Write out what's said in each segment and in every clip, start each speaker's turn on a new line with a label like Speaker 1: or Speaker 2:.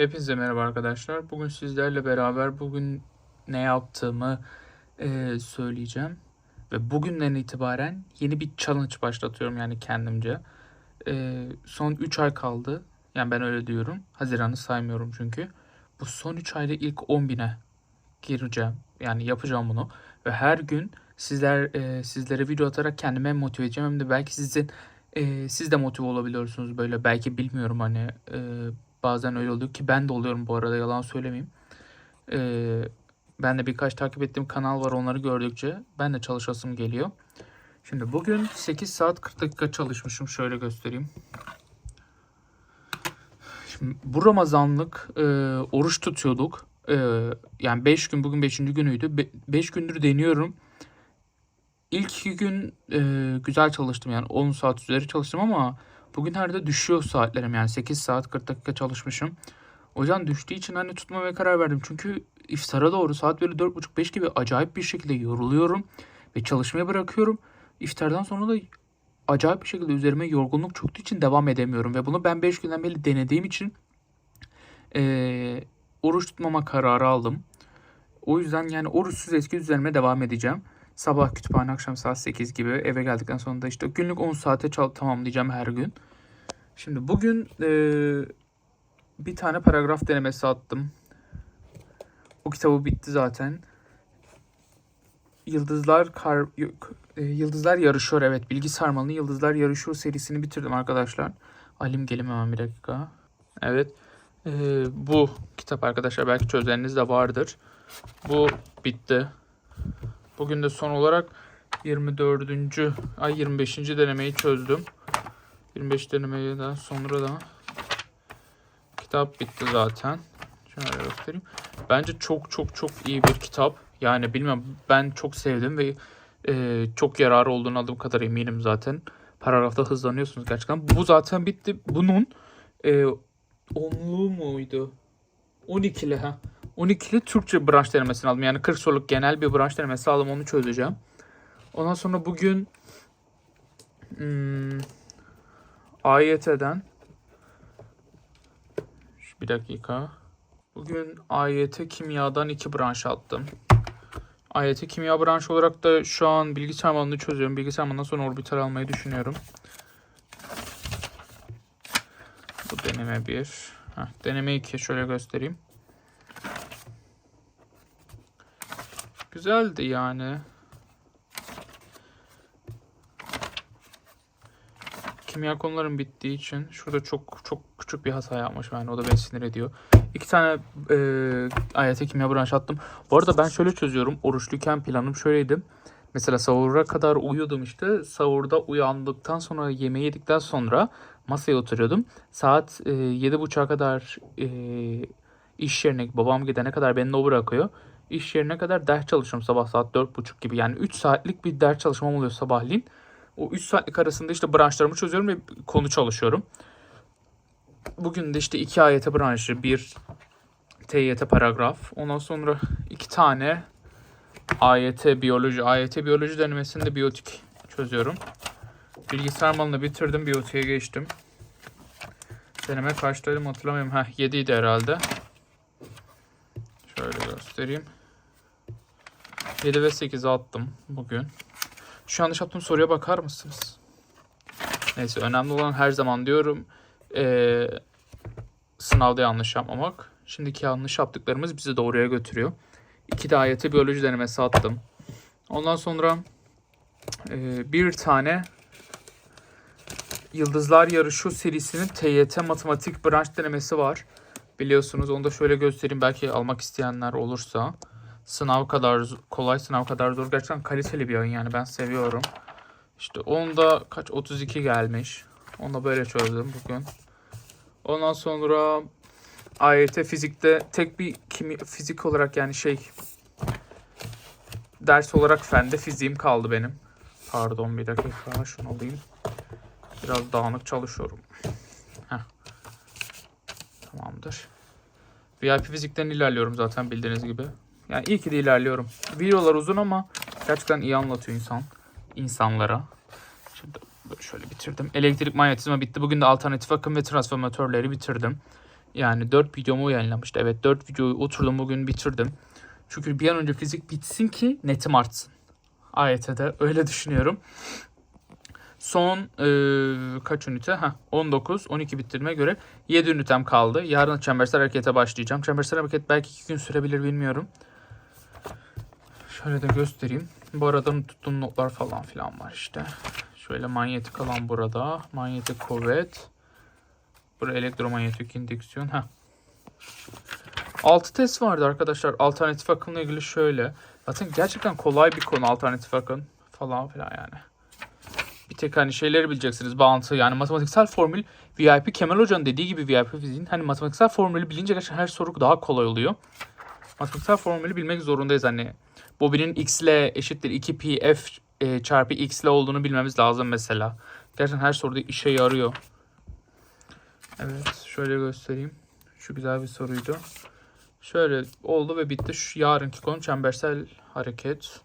Speaker 1: Hepinize merhaba arkadaşlar. Bugün sizlerle beraber bugün ne yaptığımı eee, söyleyeceğim. Ve bugünden itibaren yeni bir challenge başlatıyorum yani kendimce. Eee, son 3 ay kaldı. Yani ben öyle diyorum. Haziran'ı saymıyorum çünkü. Bu son 3 ayda ilk 10 bine gireceğim. Yani yapacağım bunu. Ve her gün sizler eee, sizlere video atarak kendime motive edeceğim. Hem de belki sizin eee, siz de motive olabiliyorsunuz böyle. Belki bilmiyorum hani eee, bazen öyle oluyor ki ben de oluyorum bu arada yalan söylemeyeyim. Eee, ben de birkaç takip ettiğim kanal var onları gördükçe ben de çalışasım geliyor. Şimdi bugün 8 saat 40 dakika çalışmışım. Şöyle göstereyim. Şimdi bu Ramazanlık e, oruç tutuyorduk. E, yani 5 gün bugün 5. günüydü. 5 gündür deniyorum. İlk iki gün e, güzel çalıştım yani 10 saat üzeri çalıştım ama bugün her de düşüyor saatlerim yani 8 saat 40 dakika çalışmışım. O yüzden düştüğü için hani tutmamaya karar verdim. Çünkü iftara doğru saat böyle 4.30-5 gibi acayip bir şekilde yoruluyorum ve çalışmaya bırakıyorum. İftardan sonra da acayip bir şekilde üzerime yorgunluk çöktüğü için devam edemiyorum. Ve bunu ben 5 günden beri denediğim için eee, oruç tutmama kararı aldım. O yüzden yani oruçsuz eski düzenime devam edeceğim. Sabah kütüphane, akşam saat 8 gibi eve geldikten sonra da işte günlük 10 saate çal- tamamlayacağım her gün. Şimdi bugün eee, bir tane paragraf denemesi attım. O kitabı bitti zaten. Yıldızlar kar e, Yıldızlar yarışıyor evet. Bilgi Sarmalı'nın Yıldızlar yarışıyor serisini bitirdim arkadaşlar. Alim gelim hemen bir dakika. Evet. E, bu kitap arkadaşlar belki çözeniniz de vardır. Bu bitti. Bugün de son olarak 24. ay 25. denemeyi çözdüm. 25 denemeden sonra da kitap bitti zaten. Şöyle göstereyim. Bence çok çok çok iyi bir kitap. Yani bilmem ben çok sevdim ve e, çok yararı olduğunu aldığım kadar eminim zaten. Paragrafta hızlanıyorsunuz gerçekten. Bu zaten bitti. Bunun e, onluğu muydu? 12'li ha. 12'li Türkçe branş denemesini aldım. Yani 40 soruluk genel bir branş denemesi aldım. Onu çözeceğim. Ondan sonra bugün hmm, AYT'den bir dakika. Bugün AYT kimyadan iki branş attım. AYT kimya branşı olarak da şu an bilgisayar alanını çözüyorum. Bilgisayar alanından sonra orbital almayı düşünüyorum. Bu deneme 1. Heh, deneme 2 şöyle göstereyim. Güzeldi yani. Kimya konularım bittiği için şurada çok çok küçük bir hata yapmışım yani o da beni sinir ediyor. İki tane e, AYT kimya branşı attım. Bu arada ben şöyle çözüyorum. Oruçluyken planım şöyleydi. Mesela sahura kadar uyuyordum işte. Sahurda uyandıktan sonra yemeği yedikten sonra masaya oturuyordum. Saat e, 7.30'a kadar e, iş yerine babam gidene kadar beni o bırakıyor. İş yerine kadar ders çalışıyorum sabah saat 4.30 gibi. Yani 3 saatlik bir ders çalışmam oluyor sabahleyin. O 3 saatlik arasında işte branşlarımı çözüyorum ve konu çalışıyorum. Bugün de işte iki AYT branşı, bir TYT paragraf. Ondan sonra iki tane AYT biyoloji, AYT biyoloji denemesinde biyotik çözüyorum. Bilgisayar malını bitirdim, biyotiğe geçtim. Deneme kaçtaydım hatırlamıyorum. Heh 7 idi herhalde. Şöyle göstereyim. 7 ve 8 attım bugün. Şu yanlış yaptığım soruya bakar mısınız? Neyse önemli olan her zaman diyorum ee, sınavda yanlış yapmamak. Şimdiki yanlış yaptıklarımız bizi doğruya götürüyor. İki de AYT biyoloji denemesi attım. Ondan sonra ee, bir tane Yıldızlar Yarışıyor serisinin TYT matematik branş denemesi var. Biliyorsunuz onu da şöyle göstereyim belki almak isteyenler olursa. Sınav kadar kolay, sınav kadar zor. Gerçekten kaliteli bir oyun yani ben seviyorum. İşte onda kaç 32 gelmiş. Onu da böyle çözdüm bugün. Ondan sonra AYT fizikte tek bir kimi fizik olarak yani şey ders olarak fende fiziğim kaldı benim. Pardon bir dakika şunu alayım. Biraz dağınık çalışıyorum. Heh. Tamamdır. VIP fizikten ilerliyorum zaten bildiğiniz gibi. Yani iyi ki de ilerliyorum. Videolar uzun ama gerçekten iyi anlatıyor insan insanlara. Şimdi şöyle bitirdim. Elektrik manyetizma bitti. Bugün de alternatif akım ve transformatörleri bitirdim. Yani 4 videomu yayınlamıştı. Evet 4 videoyu oturdum bugün bitirdim. Çünkü bir an önce fizik bitsin ki netim artsın. AYT'de öyle düşünüyorum. Son e, kaç ünite? Heh, 19, 12 bitirime göre 7 ünitem kaldı. Yarın çembersel harekete başlayacağım. Çembersel hareket belki 2 gün sürebilir bilmiyorum. Şöyle de göstereyim. Bu arada tuttuğum notlar falan filan var işte. Şöyle manyetik alan burada. Manyetik kuvvet. Buraya elektromanyetik indüksiyon. Heh. 6 test vardı arkadaşlar. Alternatif akımla ilgili şöyle. Zaten gerçekten kolay bir konu alternatif akım falan filan yani. Bir tek hani şeyleri bileceksiniz. Bağıntı yani matematiksel formül VIP Kemal Hoca'nın dediği gibi VIP fiziğin hani matematiksel formülü bilince gerçekten her soru daha kolay oluyor. Matematiksel formülü bilmek zorundayız hani. Bobinin x ile eşittir 2pi f e, çarpı x ile olduğunu bilmemiz lazım mesela. Gerçekten her soruda işe yarıyor. Evet şöyle göstereyim. Şu güzel bir soruydu. Şöyle oldu ve bitti. Şu yarınki konu çembersel hareket.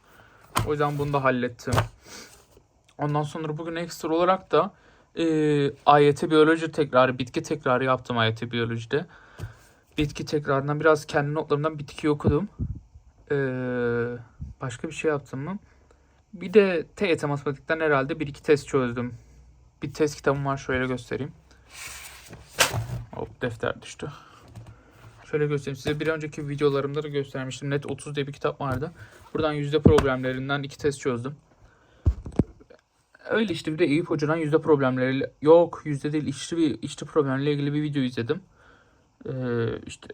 Speaker 1: O yüzden bunu da hallettim. Ondan sonra bugün ekstra olarak da e, AYT biyoloji tekrarı, bitki tekrarı yaptım AYT biyolojide. Bitki tekrarından biraz kendi notlarımdan bitki okudum. E, başka bir şey yaptım mı? Bir de TYT matematikten herhalde bir iki test çözdüm. Bir test kitabım var şöyle göstereyim. Hop defter düştü. Şöyle göstereyim size. Bir önceki videolarımda da göstermiştim. Net 30 diye bir kitap vardı. Buradan yüzde problemlerinden iki test çözdüm. Öyle işte bir de Eyüp Hoca'dan yüzde problemleriyle yok yüzde değil işçi bir işçi problemleriyle ilgili bir video izledim. Ee, işte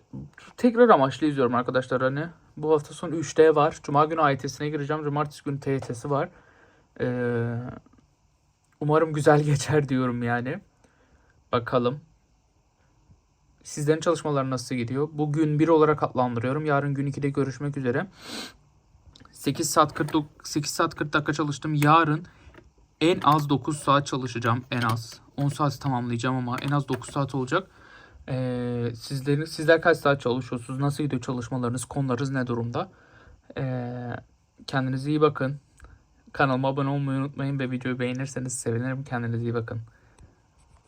Speaker 1: tekrar amaçlı izliyorum arkadaşlar hani. Bu hafta sonu 3D var. Cuma günü AYT'sine gireceğim. Cumartesi günü TYT'si var. Ee, umarım güzel geçer diyorum yani. Bakalım. Sizlerin çalışmaları nasıl gidiyor? Bugün 1 olarak adlandırıyorum. Yarın gün 2'de görüşmek üzere. 8 saat 40 8 saat 40 dakika çalıştım. Yarın en az 9 saat çalışacağım. En az. 10 saat tamamlayacağım ama en az 9 saat olacak. Ee, sizlerin, sizler kaç saat çalışıyorsunuz? Nasıl gidiyor çalışmalarınız? Konularınız ne durumda? Ee, kendinize iyi bakın. Kanalıma abone olmayı unutmayın ve videoyu beğenirseniz sevinirim. Kendinize iyi bakın.